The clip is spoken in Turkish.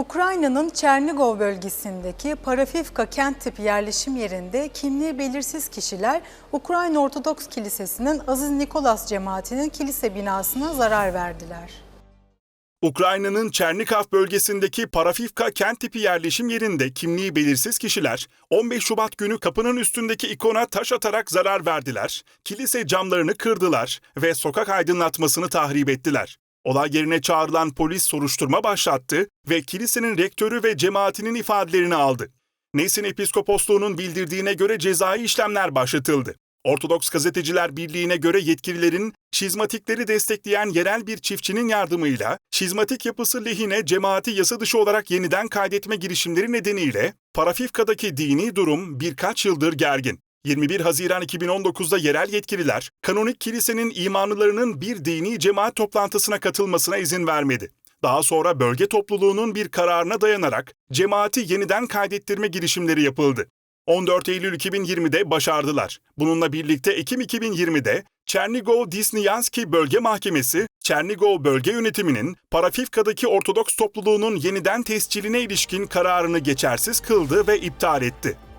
Ukrayna'nın Çernigov bölgesindeki Parafivka kent tipi yerleşim yerinde kimliği belirsiz kişiler Ukrayna Ortodoks Kilisesi'nin Aziz Nikolas cemaatinin kilise binasına zarar verdiler. Ukrayna'nın Çernikav bölgesindeki Parafivka kent tipi yerleşim yerinde kimliği belirsiz kişiler 15 Şubat günü kapının üstündeki ikona taş atarak zarar verdiler, kilise camlarını kırdılar ve sokak aydınlatmasını tahrip ettiler. Olay yerine çağrılan polis soruşturma başlattı ve kilisenin rektörü ve cemaatinin ifadelerini aldı. Nesin Episkoposluğu'nun bildirdiğine göre cezai işlemler başlatıldı. Ortodoks Gazeteciler Birliği'ne göre yetkililerin şizmatikleri destekleyen yerel bir çiftçinin yardımıyla şizmatik yapısı lehine cemaati yasa dışı olarak yeniden kaydetme girişimleri nedeniyle Parafivka'daki dini durum birkaç yıldır gergin. 21 Haziran 2019'da yerel yetkililer, kanonik kilisenin imanlılarının bir dini cemaat toplantısına katılmasına izin vermedi. Daha sonra bölge topluluğunun bir kararına dayanarak cemaati yeniden kaydettirme girişimleri yapıldı. 14 Eylül 2020'de başardılar. Bununla birlikte Ekim 2020'de Çernigov Disnyanski Bölge Mahkemesi, Çernigov Bölge Yönetimi'nin Parafivka'daki Ortodoks topluluğunun yeniden tesciline ilişkin kararını geçersiz kıldı ve iptal etti.